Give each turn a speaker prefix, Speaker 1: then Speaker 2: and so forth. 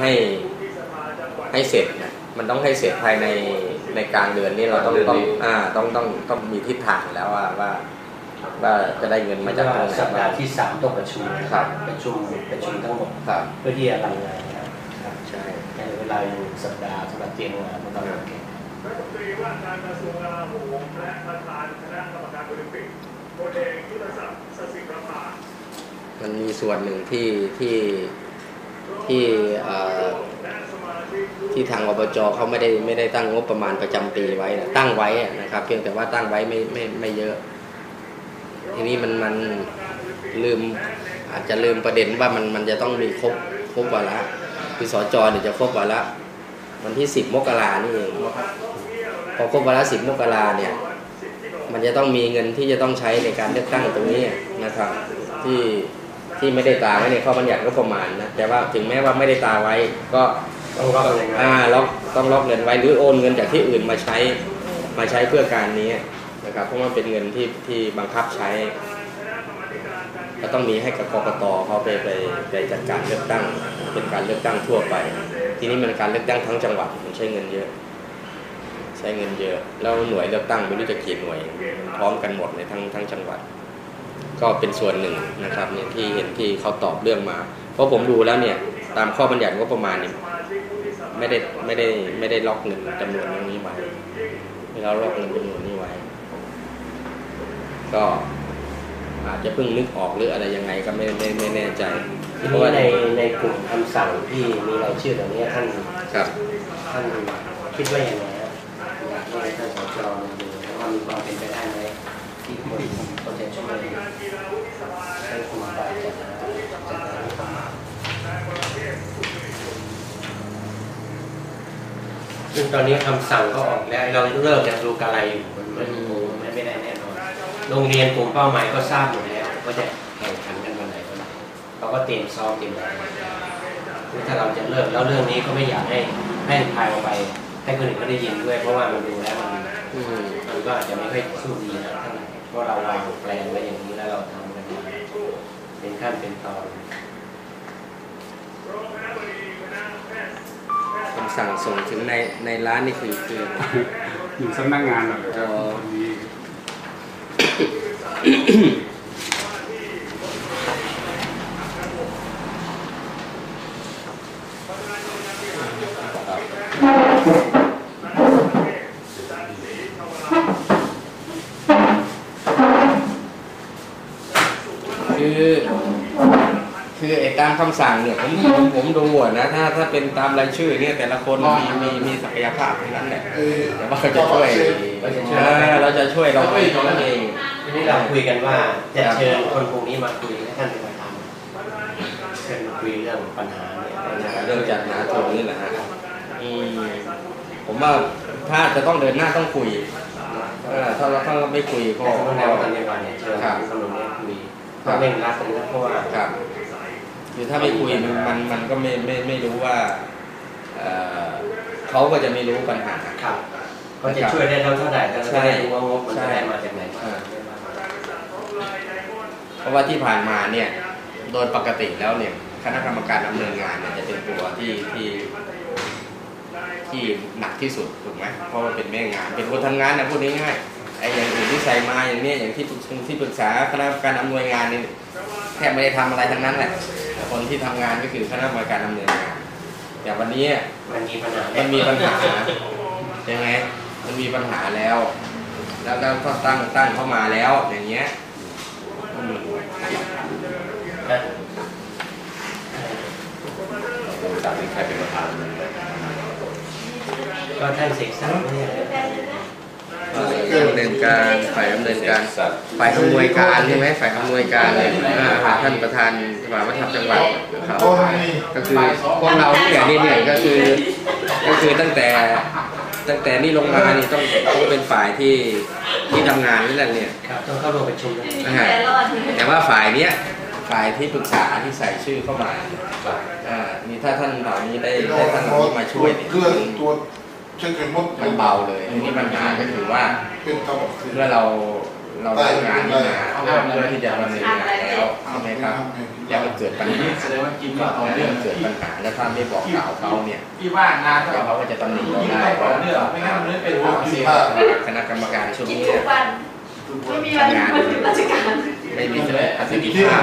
Speaker 1: ให้ให้เสร็จนะมันต้องให้เสร็จภายในในกลางเดือนนี้เราต้องต้องอ่าต้องต้องต้องมีทิศทางแล้วว่าว่าว่าจะได้เงินมาจากตรงไหน
Speaker 2: สัปดา
Speaker 1: บ้าง
Speaker 2: ห์ที่สามต้องประชุม
Speaker 1: ครับ
Speaker 2: ประชุมประชุมทั้งหมด
Speaker 1: ครับ
Speaker 2: เพื่อที่จะรันงานนะครับ
Speaker 1: ใช่
Speaker 2: ในเวลาอยู่สัปดาห์สำหรับเตรียมงานของเรา
Speaker 3: รัฐมนตรีว่าการกระทรวงกลาโหมและประธานคณะกรรมการโอลิมปิกพลเอกยุทธศักดิ์สสิประภา
Speaker 1: มันมีส่วนหนึ่งที่ที่ที่เอ่อ
Speaker 3: และสมาชิก
Speaker 1: ที่ทางอบจเขาไม่ได้ไม่ได้ตั้งงบประมาณประจำปีไว้นะตั้งไว้นะครับ เพียงแต่ว่าตั้งไว้ไม่ไม่ไม่เยอะ ทีนี้มันมันลืมอาจจะลืมประเด็นว่ามันมันจะต้องมีครบครบวาระคือสจเนี่ยวจะครบวาระวันที่สิบมกรานี่เองพอครบวาระสิบมกราเนี่ย มันจะต้องมีเงินที่จะต้องใช้ในการเลือกตั้งตรงนี้นะครับ ที่ที่ไม่ได้ตาไว้ในข้อบัญญัติก็ประมาณนะแต่ว่าถึงแม้ว่าไม่ได้ตาไว้ก็
Speaker 2: ต้องรอบเงินไว้
Speaker 1: อ่าล็อกต้องล็อกเงินไว้หรือโอนเงินจากที่อื่นมาใช้มาใช้เพื่อการนี้นะครับ เพราะว่าเป็นเงินที่ที่บังคับใช้ ก็ต้องมีให้กับกกตเขาไปไปไปจัดการเลือกตั้ง เป็นการเลือกตั้งทั่วไป ทีนี้มันการเลือกตั้งทั้งจังหวัดมันใช้เงินเยอะ ใช้เงินเยอะ แล้วหน่วยเลือกตั้งไม่รู้จะกี่หน่วยพร้อมกันหมดในทั้งทั้งจังหวัด ก็เป็นส่วนหนึ่งนะครับเนี่ยที่เห็นที่เขาตอบเรื่องมา เพราะผมดูแล้วเนี่ยตามข้อบัญญัติงบประมาณเนี่ย ไม่ได้ไม่ได้ไม่ได้ล็อกเงินจำนวนนี้ไว้ไม่ได้ล็อกเงินจำนวนนี้ไว้ ก็อาจจะเพิ่งนึกออกหรืออะไรยังไงก็ไม่ไม่ไม่แน่ใจ
Speaker 2: ที
Speaker 1: เพราะ
Speaker 2: นี้
Speaker 1: ว่า
Speaker 2: ในในกลุ่มคำสั่งที่มีรายชื่อตรงนี้ท่าน
Speaker 1: ครับ
Speaker 2: ท่านคิดว่าอย่างไรฮะอยากให้ท่านสจมาดูว่ามีความเป็นไปได้ไหมที่คนคนจะช่วยให้ครูบาจัดหาจัดหางบประมาณ ซึ่งตอนนี้คำสั่งก็ออกแล้วเราเลิกจากดูกาไรอยู่มันมันไม่ไม่ได้แน่นอน โรงเรียนกลุ่มเป้าหมายก็ทราบหมดแล้วว่าจะแข่งขันกันวันไหนวันไหนเขาก็เตรียมซ้อมเตรียมอะไรคือถ้าเราจะเลิกแล้วเรื่องนี้ก็ไม่อยากให้ให้พายออกไป ให้คนอื่นเขาได้ยินด้วย เพราะว่ามันดูแล้วมัน
Speaker 1: อืมั
Speaker 2: นก็อาจจะไม่ค่อยสู้ดีนะเท่าไหร่เพราะเราวางแปลนไว้อย่างนี้แล้วเราทำกันเป็นขั้นเป็นตอน
Speaker 1: คำ สั่งส่งถึงในในร้านนี่คือคือ
Speaker 4: อยู่สำนักงานเราเลยครับ
Speaker 1: อ๋อ
Speaker 4: วันนี้
Speaker 1: คือ คือไอ้ตามคำสั่งเนี่ยผมผมผมดูอะนะถ้าถ้าเป็นตามรายชื่อเนี่ยแต่ละคนมีมีมีศักยภาพทั้งนั้นแหละแต่ว่าเขาจะช่วยเออเราจะช่วยเราเท่านั้นเอง
Speaker 2: ทีนี้เราคุยกันว่าจะเชิญคนพวกนี้มาคุยให้ท่านเป็นประธานเชิญมาคุยเรื่องปัญหาเนี่ยปัญหา
Speaker 1: เรื่องจัดหาทุนนี่แหละฮะอืมผมว่าถ้าจะต้องเดินหน้าต้องคุยเออถ้าเราถ้าเราไม่คุยก็
Speaker 2: แต่สำนักงาน
Speaker 1: ก็
Speaker 2: ประธานในวันเนี่ยเชิญ
Speaker 1: ครับ
Speaker 2: คนพวกนี้คุย
Speaker 1: ครั
Speaker 2: ต้อบงเร่งรัดกันนะเพราะว่า
Speaker 1: ครับคือถ้าไม่คุยมันมันมันก็ไม่ไม่ไม่รู้ว่าเอ่อเขาก็จะไม่รู้ปัญหา
Speaker 2: ครับก็จะช่วยได้เท่าเท่าไหร่แต่เราจะได้รู้ว่างบมันจะได้มาจากไหน
Speaker 1: อ่าเพราะว่าที่ผ่านมาเนี่ยโดยปกติแล้วเนี่ยคณะกรรมการดำเนินงานเนี่ยจะเป็นตัวที่ที่ที่หนักที่สุดถูกไหมเพราะว่าเป็นแม่งาน เป็นคนทำงานนะพูดง่ายๆ ไอ้อย่างอื่นที่ใส่มาอย่างเนี้ยอย่างที่ปรึกที่ปรึกษาคณะกรรมการอำนวยงานนี่แทบไม่ได้ทำอะไรทั้งนั้นแหละแต่คนที่ทำงานก็คือคณะกรรมการดำเนินงานอย่างวันนี้
Speaker 2: มันมีปัญหา
Speaker 1: มันมีปัญหาใช่ไหมมันมีปัญหาแล้ว แล้วก็ตั้งตั้งเข้ามาแล้ว อย่างเงี้ยอืม
Speaker 2: นะ
Speaker 5: จากนี้ใครเป็นประธาน
Speaker 2: ก็ท่านเสกสรรเนี่ย
Speaker 1: ดำเนินการฝ่ายดำเนินการฝ่ายอำนวยการใช่ไหมฝ่ายอำนวยการเลยอ่าท่านประธานสภาวัฒนธรรมจังหวัดครับก็คือพวกเราเนี่ยนี่เนี่ยก็คือก็คือตั้งแต่ตั้งแต่นี่ลงมานี่ต้องต้องเป็นฝ่ายที่ที่ทำงานนี่แหละเนี่ย
Speaker 2: ครับต้องเข้าร่วมประชุมด้วย
Speaker 1: นะฮะแต่ว่าฝ่ายเนี้ยฝ่ายที่ปรึกษาที่ใส่ชื่อเข้ามาอ่านี่ถ้าท่านเหล่านี้ได้ได้ท่านเหล่านี้มาช่วยเนี่ย
Speaker 6: เครื่องตัวเช็คเข็มมด
Speaker 1: มันเบาเลยทีนี้ปัญหาก็คือว่า
Speaker 6: เป็นกระบอก
Speaker 1: เมื่อเราเราทำงานนี่มาเพื่อเพื่อที่จะดำเนินงานแล้วแล้วใช่ไหมครับแล้วมันเกิดปัญหา
Speaker 7: แสดงว่ากินก็ต่อเนื่อง
Speaker 1: เกิดปัญหาแล้วถ้าไม่บอกกล่าวเขาเนี่ย
Speaker 7: ที่ว่างงานก็
Speaker 1: เดี๋ยวเขาก็จะตำหนิเรา
Speaker 7: กิน
Speaker 1: ได้
Speaker 7: ก็ต่อ
Speaker 1: ว่า
Speaker 7: เนื่องไม่งั้นมันไม่เป็นความเสี่ยง
Speaker 1: คณะกรรมการชุด
Speaker 8: กิน
Speaker 1: นี้
Speaker 8: ทุกวันไม่มีวันหยุดราชการ
Speaker 1: ไม่มีประสิทธิภาพ